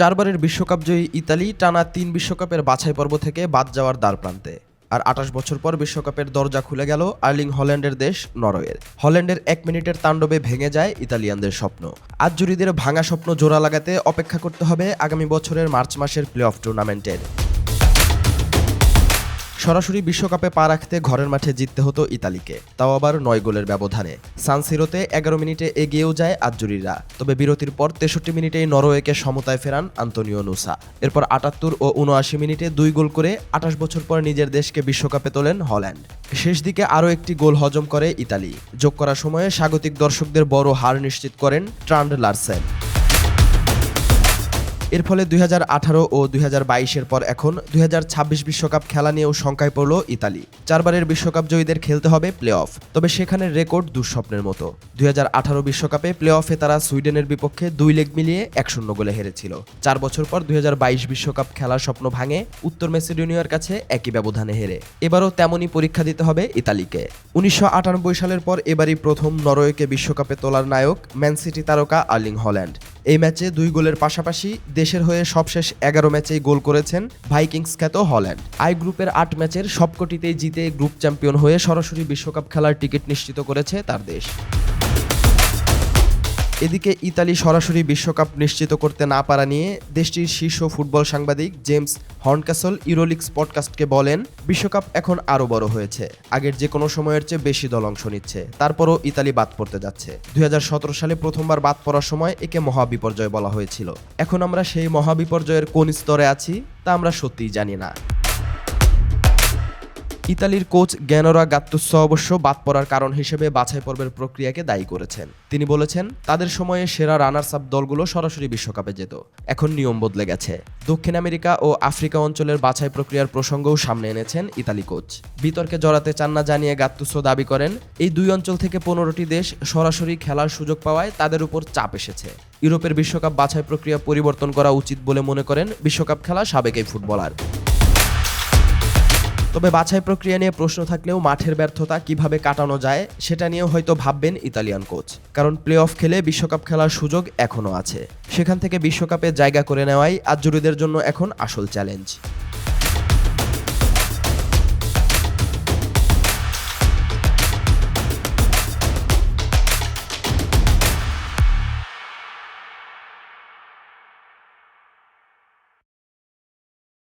চারবারের বিশ্বকাপ জয়ী ইতালি টানা তিন বিশ্বকাপের বাছাই পর্ব থেকে বাদ যাওয়ার দ্বার প্রান্তে। আর আঠাশ বছর পর বিশ্বকাপের দরজা খুলে গেল আর্লিং হল্যান্ডের দেশ নরওয়ের। হল্যান্ডের এক মিনিটের তাণ্ডবে ভেঙে যায় ইতালিয়ানদের স্বপ্ন। আজ জুরিদের ভাঙা স্বপ্ন জোড়া লাগাতে অপেক্ষা করতে হবে আগামী বছরের মার্চ মাসের প্লে অফ টুর্নামেন্টের। সরাসরি বিশ্বকাপে পা রাখতে ঘরের মাঠে জিততে হতো ইতালিকে, তাও আবার নয় গোলের ব্যবধানে। সানসিরোতে এগারো মিনিটে এগিয়েও যায় আজ্জুরিরা তবে বিরতির পর তেষট্টি মিনিটেই নরওয়েকে সমতায় ফেরান আন্তোনিও নুসা। এরপর আটাত্তর ও উনআশি মিনিটে দুই গোল করে আঠাশ বছর পর নিজের দেশকে বিশ্বকাপে তোলেন হল্যান্ড। শেষ দিকে আরও একটি গোল হজম করে ইতালি। যোগ করার সময়ে স্বাগতিক দর্শকদের বড় হার নিশ্চিত করেন ট্রান্ড লার্সেন। এর ফলে দুই হাজার আঠারো ও দুই এর পর এখন দুই বিশ্বকাপ খেলা নিয়েও শঙ্কায় পড়ল ইতালি। চারবারের বিশ্বকাপ জয়ীদের খেলতে হবে প্লে অফ তবে সেখানে রেকর্ড দুঃস্বপ্নের মতো। দুই বিশ্বকাপে প্লে অফে তারা সুইডেনের বিপক্ষে দুই লেগ মিলিয়ে এক শূন্য গোলে হেরেছিল। চার বছর পর দুই বিশ্বকাপ খেলার স্বপ্ন ভাঙে উত্তর মেসিডোনিয়ার কাছে একই ব্যবধানে হেরে। এবারও তেমনই পরীক্ষা দিতে হবে ইতালিকে। উনিশশো আটানব্বই সালের পর এবারই প্রথম নরওয়েকে বিশ্বকাপে তোলার নায়ক ম্যান সিটি তারকা আর্লিং হল্যান্ড। এই ম্যাচে দুই গোলের পাশাপাশি দেশের হয়ে সবশেষ এগারো ম্যাচেই গোল করেছেন ভাইকিংস খ্যাত হল্যান্ড। আই গ্রুপের আট ম্যাচের সবকটিতেই জিতে গ্রুপ চ্যাম্পিয়ন হয়ে সরাসরি বিশ্বকাপ খেলার টিকিট নিশ্চিত করেছে তার দেশ। এদিকে ইতালি সরাসরি বিশ্বকাপ নিশ্চিত করতে না পারা নিয়ে দেশটির শীর্ষ ফুটবল সাংবাদিক জেমস হর্নক্যাসল ইউরোলিক্স পডকাস্টকে বলেন, বিশ্বকাপ এখন আরও বড় হয়েছে। আগের যে কোনো সময়ের চেয়ে বেশি দল অংশ নিচ্ছে। তারপরও ইতালি বাদ পড়তে যাচ্ছে। দুই হাজার সতেরো সালে প্রথমবার বাদ পড়ার সময় একে মহাবিপর্যয় বলা হয়েছিল। এখন আমরা সেই মহাবিপর্যয়ের কোন স্তরে আছি, তা আমরা সত্যিই জানি না। ইতালির কোচ জ্ঞানরা গাত্তুসো অবশ্য বাদ পড়ার কারণ হিসেবে বাছাই পর্বের প্রক্রিয়াকে দায়ী করেছেন। তিনি বলেছেন, তাদের সময়ে সেরা রানার্স আপ দলগুলো সরাসরি বিশ্বকাপে যেত। এখন নিয়ম বদলে গেছে। দক্ষিণ আমেরিকা ও আফ্রিকা অঞ্চলের বাছাই প্রক্রিয়ার প্রসঙ্গও সামনে এনেছেন ইতালি কোচ। বিতর্কে জড়াতে চান না জানিয়ে গাত্তুসো দাবি করেন, এই দুই অঞ্চল থেকে পনেরোটি দেশ সরাসরি খেলার সুযোগ পাওয়ায় তাদের উপর চাপ এসেছে। ইউরোপের বিশ্বকাপ বাছাই প্রক্রিয়া পরিবর্তন করা উচিত বলে মনে করেন বিশ্বকাপ খেলা সাবেক এই ফুটবলার। তবে বাছাই প্রক্রিয়া নিয়ে প্রশ্ন থাকলেও মাঠের ব্যর্থতা কীভাবে কাটানো যায় সেটা নিয়েও হয়তো ভাববেন ইতালিয়ান কোচ। কারণ প্লে অফ খেলে বিশ্বকাপ খেলার সুযোগ এখনও আছে। সেখান থেকে বিশ্বকাপে জায়গা করে নেওয়াই আজ্জুরিদের জন্য এখন আসল চ্যালেঞ্জ।